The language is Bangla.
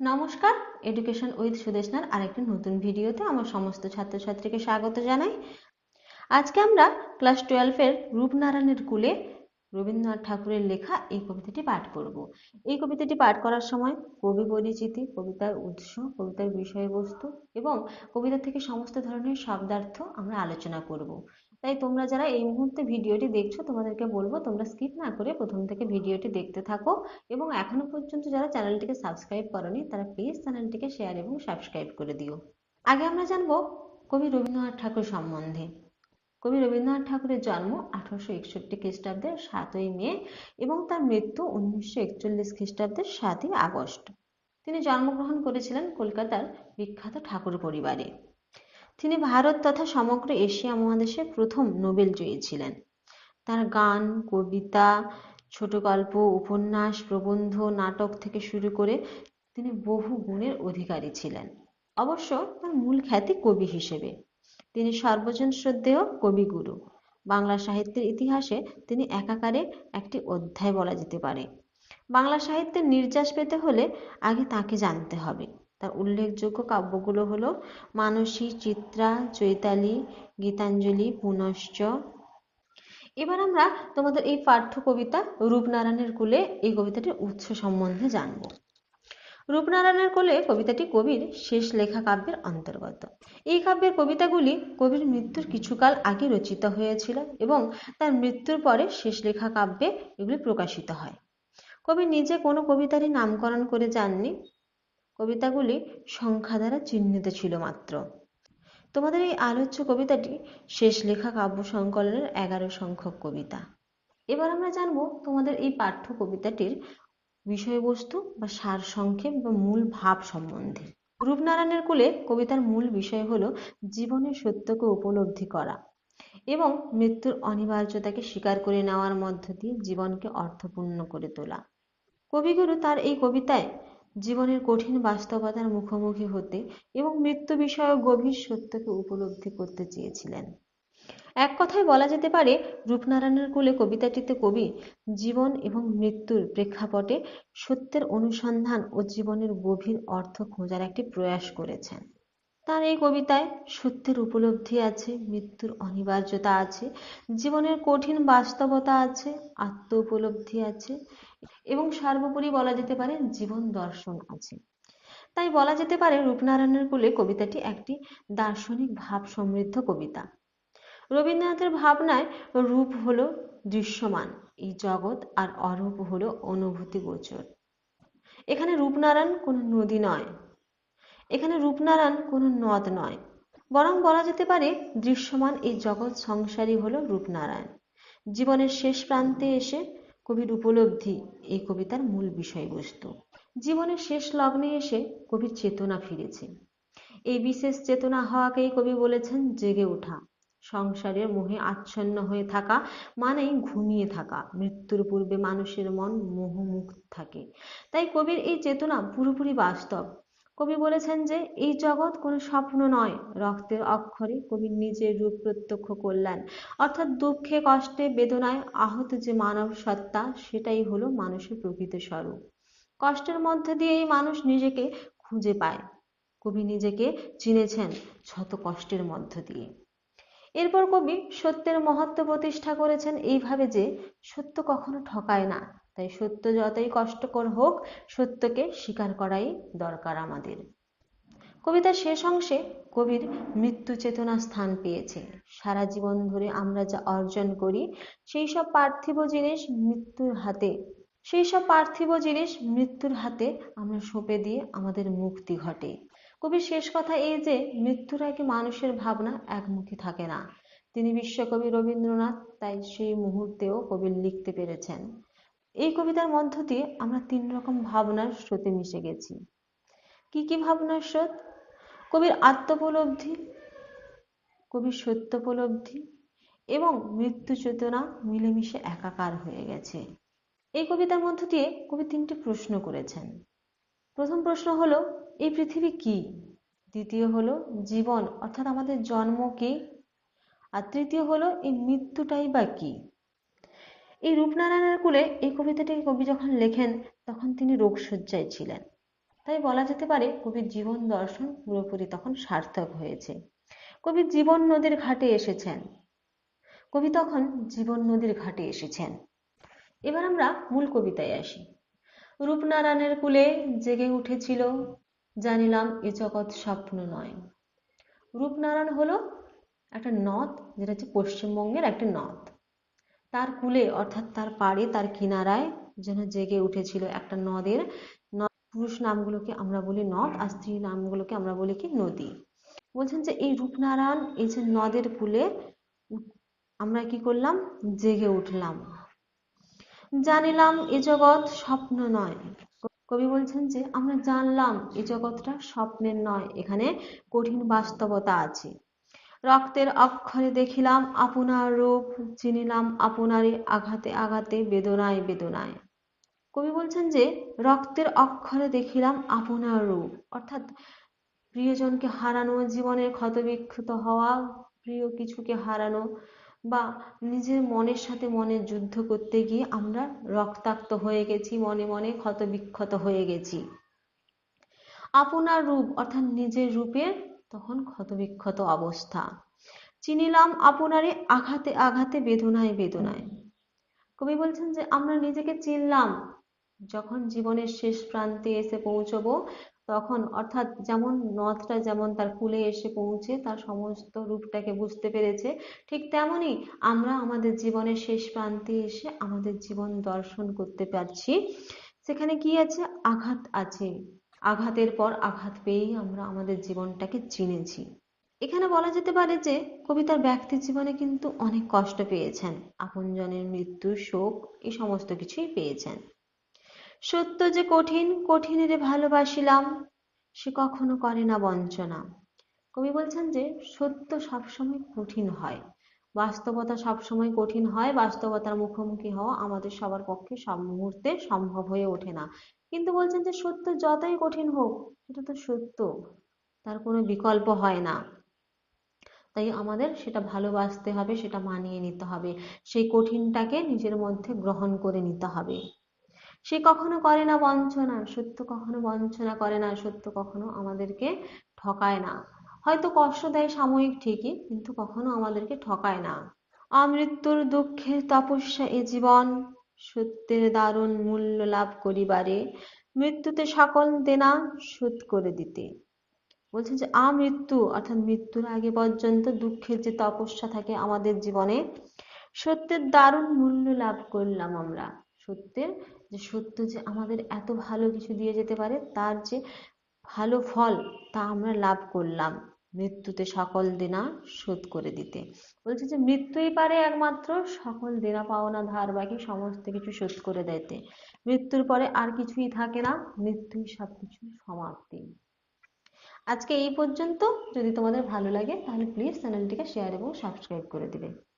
নমস্কার এডুকেশন উইথ সুদেশনার আরেকটি নতুন ভিডিওতে আমার সমস্ত ছাত্রছাত্রীকে স্বাগত জানাই। আজকে আমরা ক্লাস টুয়েলভের রূপনারায়ণের কুলে রবীন্দ্রনাথ ঠাকুরের লেখা এই কবিতাটি পাঠ করব। এই কবিতাটি পাঠ করার সময় কবি পরিচিতি, কবিতার উৎস, কবিতার বিষয়বস্তু এবং কবিতা থেকে সমস্ত ধরনের শব্দার্থ আমরা আলোচনা করব। তাই তোমরা যারা এই মুহূর্তে ভিডিওটি দেখছ, তোমাদেরকে বলব তোমরা স্কিপ না করে প্রথম থেকে ভিডিওটি দেখতে থাকো। এবং এখনও পর্যন্ত যারা চ্যানেলটিকে সাবস্ক্রাইব করনি, তারা প্লিজ চ্যানেলটিকে শেয়ার এবং সাবস্ক্রাইব করে দিও। আগে আমরা জানব কবি রবীন্দ্রনাথ ঠাকুর সম্বন্ধে। কবি রবীন্দ্রনাথ ঠাকুরের জন্ম আঠারোশো একষট্টি খ্রিস্টাব্দের সাতই মে এবং তার মৃত্যু উনিশশো একচল্লিশ খ্রিস্টাব্দের সাতই আগস্ট। তিনি জন্মগ্রহণ করেছিলেন কলকাতার বিখ্যাত ঠাকুর পরিবারে। তিনি ভারত তথা সমগ্র এশিয়া মহাদেশের প্রথম নোবেল জয়ী ছিলেন। তার গান, কবিতা, ছোট গল্প, উপন্যাস, প্রবন্ধ, নাটক থেকে শুরু করে তিনি বহু গুণের অধিকারী ছিলেন। অবশ্য তার মূল খ্যাতি কবি হিসেবে। তিনি সর্বজন শ্রদ্ধেয় কবিগুরু। বাংলা সাহিত্যের ইতিহাসে তিনি একাকারে একটি অধ্যায় বলা যেতে পারে। বাংলা সাহিত্যের নির্যাস পেতে হলে আগে তাকে জানতে হবে। তার উল্লেখযোগ্য কাব্যগুলো হলো মানসী, চিত্রা, চৈতালি, গীতাঞ্জলি, পুনশ্চ। এবার আমরা তোমাদের এই পাঠ্য কবিতা রূপনারায়ণের কুলে এই কবিতাটির উৎস সম্বন্ধে জানব। রূপনারায়ণের কোলে কবিতাটি কবির শেষ লেখা কাব্যের অন্তর্গত। এই কাব্যের কবিতাগুলি কবির মৃত্যুর কিছুকাল আগে রচিত হয়েছিল এবং তার মৃত্যুর পরে শেষ লেখা কাব্যে এগুলি প্রকাশিত হয়। কবি নিজে কোনো কবিতারই নামকরণ করে যাননি কবিতাগুলি সংখ্যা দ্বারা চিহ্নিত ছিল মাত্র। তোমাদের এই আলোচ্য কবিতাটি শেষ লেখা কাব্য সংকলনের এগারো সংখ্যক কবিতা। এবার আমরা জানব তোমাদের এই পাঠ্য কবিতাটির বিষয়বস্তু বা সার সংক্ষেপ বা মূল ভাব সম্বন্ধে। রূপনারায়ণের কোলে কবিতার মূল বিষয় হলো জীবনের সত্যকে উপলব্ধি করা এবং মৃত্যুর অনিবার্যতাকে স্বীকার করে নেওয়ার মধ্য দিয়ে জীবনকে অর্থপূর্ণ করে তোলা। কবিগুরু তার এই কবিতায় জীবনের কঠিন বাস্তবতার মুখোমুখি হতে এবং মৃত্যু বিষয়ক গভীর সত্যকে উপলব্ধি করতে চেয়েছিলেন। এক কথায় বলা যেতে পারে, রূপনারায়ণের কুলে কবিতাটিতে কবি জীবন এবং মৃত্যুর প্রেক্ষাপটে সত্যের অনুসন্ধান ও জীবনের গভীর অর্থ খোঁজার একটি প্রয়াস করেছেন। তার এই কবিতায় সত্যের উপলব্ধি আছে, মৃত্যুর অনিবার্যতা আছে, জীবনের কঠিন বাস্তবতা আছে আত্ম উপলব্ধি আছে এবং সর্বোপরি বলা যেতে পারে জীবন দর্শন আছে। তাই বলা যেতে পারে রূপনারায়ণের কুলে কবিতাটি একটি দার্শনিক ভাব সমৃদ্ধ কবিতা। রবীন্দ্রনাথের ভাবনায় রূপ হলো দৃশ্যমান, এই জগৎ আর অরূপ হলো অনুভূতি গোচর। এখানে রূপনারায়ণ কোনো নদী নয়, এখানে রূপনারায়ণ কোনো নদ নয়, বরং বলা যেতে পারে দৃশ্যমান এই জগৎ সংসারই হলো রূপনারায়ণ। জীবনের শেষ প্রান্তে এসে কবির উপলব্ধি এই কবিতার মূল বিষয়বস্তু। জীবনের শেষ লগ্নে এসে কবির চেতনা ফিরেছে। এই বিশেষ চেতনা হওয়াকেই কবি বলেছেন জেগে ওঠা। সংসারের মোহে আচ্ছন্ন হয়ে থাকা মানেই ঘুমিয়ে থাকা। মৃত্যুর পূর্বে মানুষের মন মোহমুক্ত থাকে। তাই কবির এই চেতনা পুরোপুরি বাস্তব। কবি বলেছেন যে, এই জগৎ কোনো স্বপ্ন নয়। রক্তের অক্ষরে কবি নিজের রূপ প্রত্যক্ষ করলেন। অর্থাৎ দুঃখে, কষ্টে, বেদনায় আহত যে মানব সত্তা, সেটাই হলো মানুষের প্রকৃত স্বরূপ। কষ্টের মধ্যে দিয়েই মানুষ নিজেকে খুঁজে পায়। কবি নিজেকে চিনেছেন শত কষ্টের মধ্য দিয়ে। এরপর কবি সত্যের মহত্ব প্রতিষ্ঠা করেছেন এইভাবে যে, সত্য কখনো ঠকায় না। তাই সত্য যতই কষ্টকর হোক, সত্যকে স্বীকার করাই দরকার আমাদের। কবিতার শেষ অংশে কবির মৃত্যু চেতনা স্থান পেয়েছে। সারা জীবন ধরে আমরা যা অর্জন করি, সেই সব পার্থিব জিনিস মৃত্যুর হাতে, সেই সব পার্থিব জিনিস মৃত্যুর হাতে আমরা সঁপে দিয়ে আমাদের মুক্তি ঘটে। কবির শেষ কথা এই যে, মৃত্যুর আগে মানুষের ভাবনা একমুখী থাকে না। তিনি বিশ্বকবি রবীন্দ্রনাথ, তাই সেই মুহূর্তেও কবি লিখতে পেরেছেন। এই কবিতার মধ্য দিয়ে আমরা তিন রকম ভাবনার স্রোতে মিশে গেছি। কি কি ভাবনার স্রোত? কবির আত্মোপলব্ধি, কবির সত্যোপলব্ধি এবং মৃত্যু চেতনা মিলেমিশে একাকার হয়ে গেছে। এই কবিতার মধ্য দিয়ে কবি তিনটি প্রশ্ন করেছেন। প্রথম প্রশ্ন হলো, এই পৃথিবী কি? দ্বিতীয় হলো, জীবন অর্থাৎ আমাদের জন্ম কি? আর তৃতীয় হলো, এই মৃত্যুটাই বা কি? এই রূপনারায়ণের কুলে এই কবিতাটি কবি যখন লেখেন, তখন তিনি রোগশয্যায় ছিলেন। তাই বলা যেতে পারে, কবির জীবন দর্শন পুরোপুরি তখন সার্থক হয়েছে। কবি জীবন নদীর ঘাটে এসেছেন। কবি তখন জীবন নদীর ঘাটে এসেছেন। এবার আমরা মূল কবিতায় আসি। রূপনারায়ণের কুলে জেগে উঠেছিল, জানিলাম এ জগৎ স্বপ্ন নয়। রূপনারায়ণ হলো একটা নদ, যেটা হচ্ছে পশ্চিমবঙ্গের একটা নদ। তার কুলে, অর্থাৎ তার পাড়ে, তার কিনারায় যেন জেগে উঠেছিল একটা নদের। পুরুষ নামগুলোকে আমরা বলি নদ, আর স্ত্রী নামগুলোকে আমরা বলি কি নদী। বলছেন যে এই রূপনারায়ণ, এই যে নদের কুলে আমরা কি করলাম? জেগে উঠলাম। জানিলাম এ জগৎ স্বপ্ন নয়। কবি বলছেন যে আমরা জানলাম এ জগৎটা স্বপ্নের নয়। এখানে কঠিন বাস্তবতা আছে। রক্তের অক্ষরে দেখিলাম আপনার রূপ, চিনিলাম আপনারই আঘাতে আঘাতে, বেদনায় বেদনায়। কবি বলছেন যে, রক্তের অক্ষরে দেখিলাম আপনার রূপ। অর্থাৎ প্রিয়জনকে হারানো, জীবনের ক্ষতবিক্ষত হওয়া, প্রিয় কিছুকে হারানো বা নিজের মনের সাথে মনে যুদ্ধ করতে গিয়ে আমরা রক্তাক্ত হয়ে গেছি, মনে মনে ক্ষতবিক্ষত হয়ে গেছি। আপনার রূপ, অর্থাৎ নিজের রূপের তখন ক্ষতবিক্ষত অবস্থা। চিনিলাম আপনারে আঘাতে আঘাতে বেদনায় বেদনায়। কবি বলছেন যে, আমরা নিজেকে চিনলাম। যখন জীবনের শেষ প্রান্তে এসে পৌঁছবো, তখন অর্থাৎ যেমন নথটা যেমন তার কুলে এসে পৌঁছে, তার সমস্ত রূপটাকে বুঝতে পেরেছে, ঠিক তেমনই আমরা আমাদের জীবনের শেষ প্রান্তে এসে আমাদের জীবন দর্শন করতে পারছি। সেখানে কি আছে? আঘাত আছে। আঘাতের পর আঘাত পেয়েই আমরা আমাদের জীবনটাকে চিনেছি। এখানে বলা যেতে পারে যে কবিতার ব্যক্তি জীবনে কিন্তু অনেক কষ্ট পেয়েছেন। আপনজনের মৃত্যু শোক এই সমস্ত কিছুই পেয়েছেন। সত্য যে কঠিন কঠিনেরে ভালোবাসিলাম, সে কখনো করে না বঞ্চনা। কবি বলছেন যে সত্য সবসময় কঠিন হয়। বাস্তবতা সবসময় কঠিন হয়, বাস্তবতার মুখোমুখি হওয়া আমাদের সবার পক্ষে সব মুহূর্তে সম্ভব হয়ে ওঠে না। কিন্তু বলছেন যে সত্য যতই কঠিন হোক, সেটা তো সত্য। তার কোনো বিকল্প হয় না। তাই আমাদের সেটা ভালোবাসতে হবে, সেটা মানিয়ে নিতে হবে। সেই কঠিনটাকে নিজের মধ্যে গ্রহণ করে নিতে হবে। সে কখনো করে না বঞ্চনা, সত্য কখনো বঞ্চনা করে না, সত্য কখনো আমাদেরকে ঠকায় না। হয়তো কষ্ট দেয় সাময়িক ঠিকই, কিন্তু কখনো আমাদেরকে ঠকায় না। আমৃত্যুর দুঃখের তপস্যা এ জীবন। সত্যের দারুণ মূল্য লাভ করিবারে মৃত্যুতে সকল দেনা শোধ করে দিতে। বলছেন যে আমৃত্যু অর্থাৎ মৃত্যুর আগে পর্যন্ত দুঃখের যে তপস্যা থাকে আমাদের জীবনে, সত্যের দারুণ মূল্য লাভ করলাম আমরা। সত্যের যে সত্য যে আমাদের এত ভালো কিছু দিয়ে যেতে পারে, তার যে ভালো ফল তা আমরা লাভ করলাম। মৃত্যুতে সকল দেনা শোধ করে দিতে। বলছে যে, মৃত্যুই পারে একমাত্র সকল দেনা, পাওনা, ধার বাকি সমস্ত কিছু শোধ করে দিতে। মৃত্যুর পরে আর কিছুই থাকে না, মৃত্যুই সবকিছু সমাপ্তি। আজকে এই পর্যন্ত। যদি তোমাদের ভালো লাগে, তাহলে প্লিজ চ্যানেলটিকে শেয়ার এবং সাবস্ক্রাইব করে দিবে।